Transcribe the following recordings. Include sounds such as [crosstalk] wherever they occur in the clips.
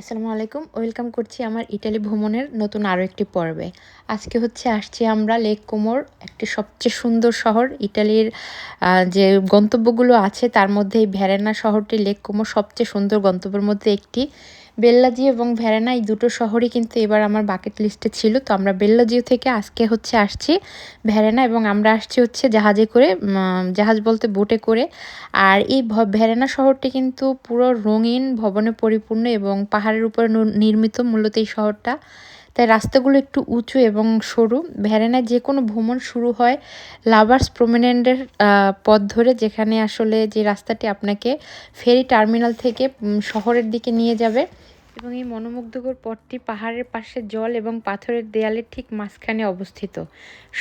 আসসালামু আলাইকুম। ওয়েলকাম করছি আমার ইটালি ভ্রমণের নতুন আরও একটি পর্বে। আজকে হচ্ছে আসছি আমরা লেক কোমর, একটি সবচেয়ে সুন্দর শহর। ইটালির যে গন্তব্যগুলো আছে, তার মধ্যে এই ভ্যারেনা শহরটি লেক কোমর সবচেয়ে সুন্দর গন্তব্যের মধ্যে একটি। বেল্লাজিও এবং ভেরানা এই দুটো শহরই কিন্তু এবার আমার বাকেট লিস্টে ছিল। তো আমরা বেল্লাজিও থেকে আজকে হচ্ছে আসছি ভেরানা এবং আমরা আসছি হচ্ছে জাহাজে করে জাহাজ বলতে বোটে করে। আর এই ভেরানা শহরটি কিন্তু পুরো রঙিন, ভবনে পরিপূর্ণ এবং পাহাড়ের উপরে নির্মিত মূলত এই শহরটা। তাই রাস্তাগুলো একটু উঁচু এবং সরু। ভ্যারেনায় যে কোনো ভ্রমণ শুরু হয় লাভার্স প্রমিনেন্টের পথ ধরে, যেখানে আসলে যে রাস্তাটি আপনাকে ফেরি টার্মিনাল থেকে শহরের দিকে নিয়ে যাবে এবং এই মনোমুগ্ধকর পথটি পাহাড়ের পাশে জল এবং পাথরের দেয়ালের ঠিক মাঝখানে অবস্থিত।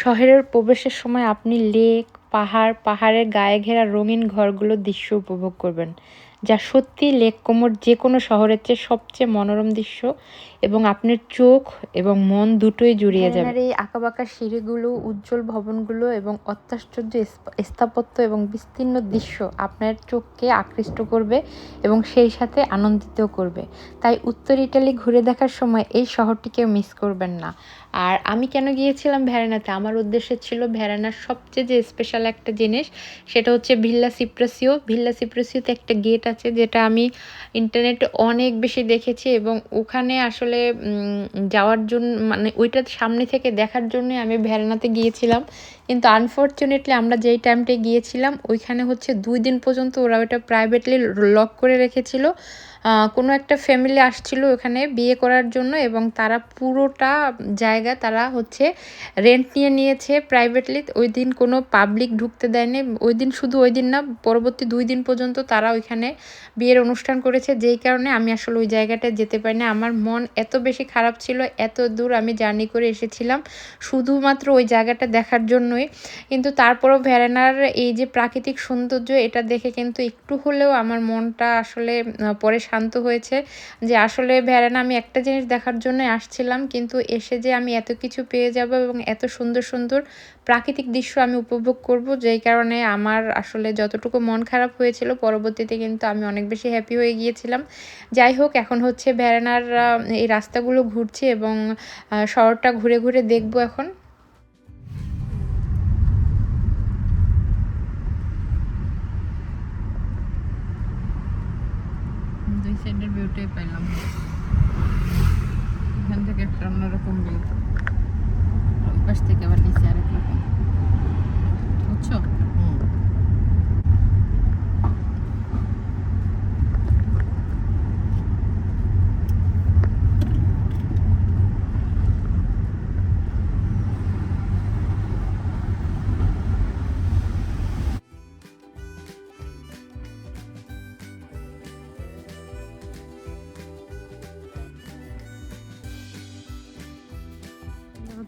শহরের প্রবেশের সময় আপনি লেক, পাহাড়, পাহাড়ের গায়ে ঘেরা রঙিন ঘরগুলোর দৃশ্য উপভোগ করবেন, যা সত্যি লেক কোমর যে কোনো শহরের চেয়ে সবচেয়ে মনোরম দৃশ্য। এবং আপনার চোখ এবং মন দুটোই জুড়িয়ে যাবে। এই আঁকাবাঁকা সিঁড়িগুলো, উজ্জ্বল ভবনগুলো এবং অত্যাশ্চর্য স্থাপত্য এবং বিস্তীর্ণ দৃশ্য আপনার চোখকে আকৃষ্ট করবে এবং সেই সাথে আনন্দিত করবে। তাই উত্তর ইটালি ঘুরে দেখার সময় এই শহরটিকে মিস করবেন না। আর আমি কেন গিয়েছিলাম ভ্যারানাতে? আমার উদ্দেশ্য ছিল ভ্যারানার সবচেয়ে যে স্পেশাল একটা জিনিস, সেটা হচ্ছে ভিল্লা সিপ্রাসিও। ভিল্লা সিপ্রাসিওতে একটা গেট আছে, যেটা আমি ইন্টারনেটে অনেক বেশি দেখেছি এবং ওখানে আসলে উম, যাওয়ার জন্য মানে ওইটার সামনে থেকে দেখার জন্য আমি ভেরানাতে গিয়েছিলাম। কিন্তু আনফর্চুনেটলি আমরা যেই টাইমটায় গিয়েছিলাম, ওইখানে হচ্ছে দুই দিন পর্যন্ত ওরা ওটা প্রাইভেটলি লক করে রেখেছিল। কোনো একটা ফ্যামিলি আসছিল ওখানে বিয়ে করার জন্য এবং তারা পুরোটা জায়গা তারা হচ্ছে রেন্ট নিয়ে নিয়েছে প্রাইভেটলি ওই দিন কোনো পাবলিক ঢুকতে দেয়নি। ওই দিন শুধু ওই দিন না, পরবর্তী দুই দিন পর্যন্ত তারা ওইখানে বিয়ের অনুষ্ঠান করেছে। যেই কারণে আমি আসলে ওই জায়গাটায় যেতে পারিনি। আমার মন এত বেশি খারাপ ছিল, এত দূর আমি জার্নি করে এসেছিলাম। শুধুমাত্র ওই জায়গাটা দেখার জন্যই। কিন্তু তারপরও ভ্যারেনার এই যে প্রাকৃতিক সৌন্দর্য, এটা দেখে কিন্তু একটু হলেও আমার মনটা আসলে পরে শান্ত হয়েছে যে আসলে ভ্যারেনা আমি একটা জিনিস দেখার জন্য আসছিলাম, কিন্তু এসে যে আমি এত কিছু পেয়ে যাব এবং এত সুন্দর সুন্দর প্রাকৃতিক দৃশ্য আমি উপভোগ করব, যেই কারণে আমার আসলে যতটুকু মন খারাপ হয়েছিল, পরবর্তীতে কিন্তু আমি অনেক বেশি হ্যাপি হয়ে গিয়েছিলাম। যাই হোক, এখন হচ্ছে ভ্যারেনার এই রাস্তাগুলো ঘুরছি এবং শহরটা ঘুরে ঘুরে দেখব এখন। সাইডের ভিউটাই পাইলাম। এখান থেকে একটা অন্যরকম ভিউ ওই পাশ থেকে আবার নিচে আরেক রকম। বুঝছ?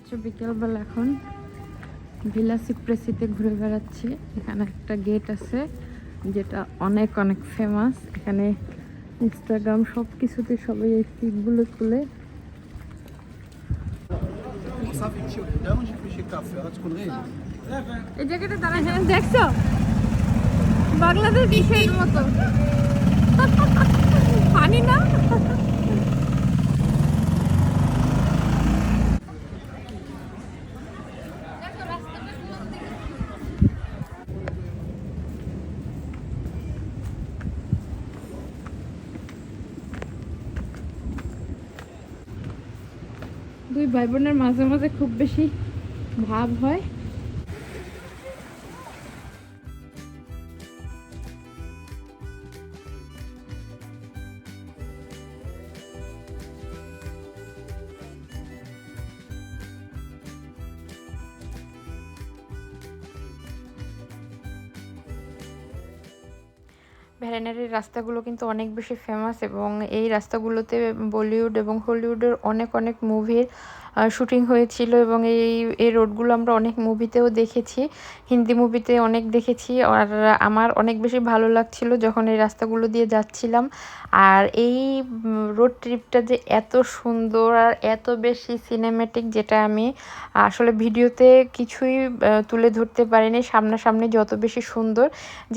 হচ্ছে বিকেলবেলা এখন। ভিলা সিপ্রেসিতে ঘুরে বেড়াচ্ছি। এখানে একটা গেট আছে, যেটা অনেক অনেক ফেমাস এখানে ইনস্টাগ্রাম সব কিছুতে সবাই এই পিকগুলো তুলে? এই হ্যাঁ দেখছ? বাংলাদেশ মতো। [laughs] পানি না? [laughs] দুই ভাই বোনের মাঝে মাঝে খুব বেশি ভাব হয়। ভ্যারেনারির রাস্তাগুলো কিন্তু অনেক বেশি ফেমাস এবং এই রাস্তাগুলোতে বলিউড এবং হলিউডের অনেক অনেক মুভির শুটিং হয়েছিল এবং এই এই রোডগুলো আমরা অনেক মুভিতেও দেখেছি। হিন্দি মুভিতে অনেক দেখেছি আর আমার অনেক বেশি ভালো লাগছিল যখন এই রাস্তাগুলো দিয়ে যাচ্ছিলাম। আর এই রোড ট্রিপটা যে এত সুন্দর আর এত বেশি সিনেমেটিক যেটা আমি আসলে ভিডিওতে কিছুই তুলে ধরতে পারিনি, সামনাসামনি যত বেশি সুন্দর।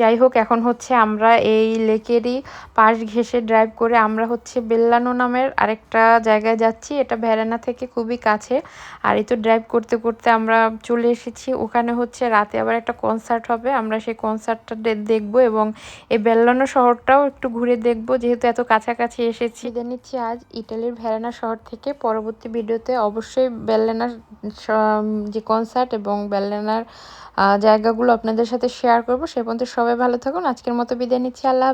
যাই হোক, এখন হচ্ছে আমরা এই লেকেরই পাশ ঘেঁষে ড্রাইভ করে আমরা হচ্ছে বেল্লানো নামের আরেকটা জায়গায় যাচ্ছি। এটা ভ্যারানা থেকে খুবই কাছে। আর এই তো ড্রাইভ করতে করতে আমরা চলে এসেছি। ওখানে হচ্ছে রাতে আবার একটা কনসার্ট হবে। আমরা সেই কনসার্টটা দেখব এবং এই বেল্লানো শহরটাও একটু ঘুরে দেখব। যেহেতু এত কাছাকাছি এসেছি। নিচ্ছি আজ ইটালির ভ্যারানা শহর থেকে। পরবর্তী ভিডিওতে অবশ্যই বেল্লানার যে কনসার্ট এবং বেল্লানার জায়গাগুলো আপনাদের সাথে শেয়ার করব। সে পর্যন্ত সবাই ভালো থাকুন। আজকের মতো বিদায় নিচ্ছি। আল্লাহ